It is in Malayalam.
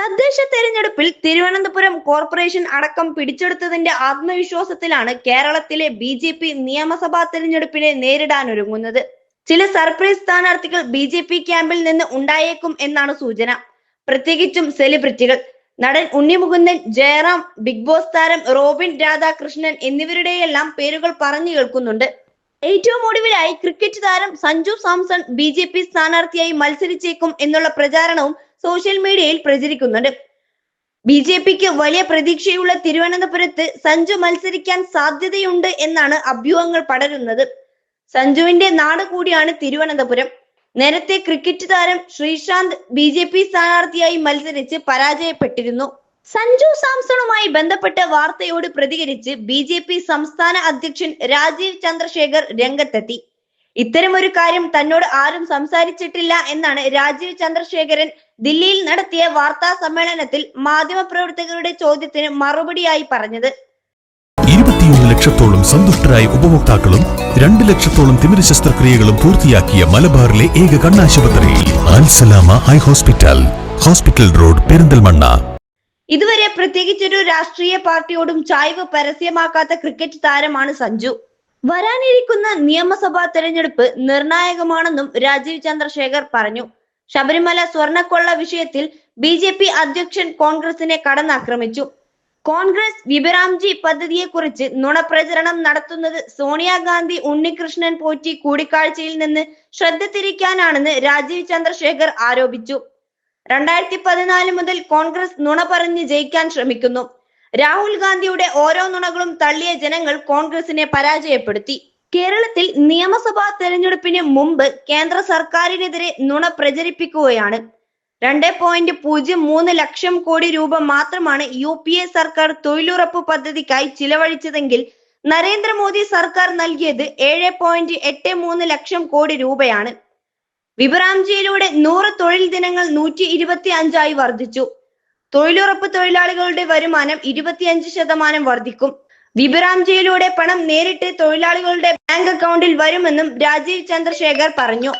തദ്ദേശ തെരഞ്ഞെടുപ്പിൽ തിരുവനന്തപുരം കോർപ്പറേഷൻ അടക്കം പിടിച്ചെടുത്തതിന്റെ ആത്മവിശ്വാസത്തിലാണ് കേരളത്തിലെ ബി ജെ പി നിയമസഭാ തെരഞ്ഞെടുപ്പിനെ നേരിടാനൊരുങ്ങുന്നത് ചില സർപ്രൈസ് സ്ഥാനാർത്ഥികൾ ബി ജെ പി ക്യാമ്പിൽ നിന്ന് ഉണ്ടായേക്കും എന്നാണ് സൂചന. പ്രത്യേകിച്ചും സെലിബ്രിറ്റികൾ. നടൻ ഉണ്ണിമുകുന്ദൻ ജയറാം ബിഗ് ബോസ് താരം റോബിൻ രാധാകൃഷ്ണൻ എന്നിവരുടെയെല്ലാം പേരുകൾ പറഞ്ഞു കേൾക്കുന്നുണ്ട്. ഏറ്റവും ഒടുവിലായി ക്രിക്കറ്റ് താരം Sanju Samson B J P സ്ഥാനാർത്ഥിയായി മത്സരിച്ചേക്കും എന്നുള്ള പ്രചാരണവും സോഷ്യൽ മീഡിയയിൽ പ്രചരിക്കുന്നുണ്ട്. ബി ജെ പിക്ക് വലിയ പ്രതീക്ഷയുള്ള തിരുവനന്തപുരത്ത് സഞ്ജു മത്സരിക്കാൻ സാധ്യതയുണ്ട് എന്നാണ് അഭ്യൂഹങ്ങൾ പടരുന്നത്. സഞ്ജുവിന്റെ നാട് കൂടിയാണ് തിരുവനന്തപുരം. നേരത്തെ ക്രിക്കറ്റ് താരം ശ്രീശാന്ത് ബി ജെ പി സ്ഥാനാർത്ഥിയായി മത്സരിച്ച് പരാജയപ്പെട്ടിരുന്നു. സഞ്ജു സാംസണുമായി ബന്ധപ്പെട്ട വാർത്തയോട് പ്രതികരിച്ച് ബി ജെ പി സംസ്ഥാന അധ്യക്ഷൻ രാജീവ് ചന്ദ്രശേഖർ രംഗത്തെത്തി. ഇത്തരമൊരു കാര്യം തന്നോട് ആരും സംസാരിച്ചിട്ടില്ല എന്നാണ് രാജീവ് ചന്ദ്രശേഖരൻ ദില്ലിയിൽ നടത്തിയ വാർത്താ സമ്മേളനത്തിൽ മാധ്യമപ്രവർത്തകരുടെ ചോദ്യത്തിന് മറുപടിയായി പറഞ്ഞത്. ഇരുപത്തിയൊന്ന് ലക്ഷത്തോളം സന്തുഷ്ടരായ ഉപഭോക്താക്കളും രണ്ട് ലക്ഷത്തോളം തിമിര ശസ്ത്രക്രിയകളും പൂർത്തിയാക്കിയ മലബാറിലെ ഏക കണ്ണാശുപത്രി Al Salama eye hospital. Hospital road Perinthalmanna. ഇതുവരെ പ്രത്യേകിച്ചൊരു രാഷ്ട്രീയ പാർട്ടിയോടും ചായ്വ് പരസ്യമാക്കാത്ത ക്രിക്കറ്റ് താരമാണ് സഞ്ജു. വരാനിരിക്കുന്ന നിയമസഭാ തെരഞ്ഞെടുപ്പ് നിർണായകമാണെന്നും രാജീവ് ചന്ദ്രശേഖർ പറഞ്ഞു. ശബരിമല സ്വർണക്കൊള്ള വിഷയത്തിൽ ബി ജെ പി അധ്യക്ഷൻ കോൺഗ്രസിനെ കടന്നാക്രമിച്ചു. കോൺഗ്രസ് വിബിറാംജി പദ്ധതിയെക്കുറിച്ച് നുണപ്രചരണം നടത്തുന്നത് സോണിയാഗാന്ധി ഉണ്ണികൃഷ്ണൻ പോറ്റി കൂടിക്കാഴ്ചയിൽ നിന്ന് ശ്രദ്ധ തിരിക്കാനാണെന്ന് രാജീവ് ചന്ദ്രശേഖർ ആരോപിച്ചു. രണ്ടായിരത്തി പതിനാല് മുതൽ കോൺഗ്രസ് നുണ പറഞ്ഞ് ജയിക്കാൻ ശ്രമിക്കുന്നു. രാഹുൽ ഗാന്ധിയുടെ ഓരോ നുണകളും തള്ളിയ ജനങ്ങൾ കോൺഗ്രസിനെ പരാജയപ്പെടുത്തി. കേരളത്തിൽ നിയമസഭാ തെരഞ്ഞെടുപ്പിന് മുമ്പ് കേന്ദ്ര സർക്കാരിനെതിരെ നുണ പ്രചരിപ്പിക്കുകയാണ്. രണ്ട് പോയിന്റ് പൂജ്യം മൂന്ന് ലക്ഷം കോടി രൂപ മാത്രമാണ് യു പി എ സർക്കാർ തൊഴിലുറപ്പ് പദ്ധതിക്കായി ചിലവഴിച്ചതെങ്കിൽ നരേന്ദ്രമോദി സർക്കാർ നൽകിയത് ഏഴ് പോയിന്റ് എട്ട് മൂന്ന് ലക്ഷം കോടി രൂപയാണ്. വിഭ്രാംജിയിലൂടെ നൂറ് തൊഴിൽ ദിനങ്ങൾ നൂറ്റി ഇരുപത്തി അഞ്ചായി വർദ്ധിച്ചു. തൊഴിലുറപ്പ് തൊഴിലാളികളുടെ വരുമാനം ഇരുപത്തിയഞ്ച് ശതമാനം വർദ്ധിക്കും. വിഭ്രാംജിയിലൂടെ പണം നേരിട്ട് തൊഴിലാളികളുടെ ബാങ്ക് അക്കൗണ്ടിൽ വരുമെന്നും രാജീവ് ചന്ദ്രശേഖർ പറഞ്ഞു.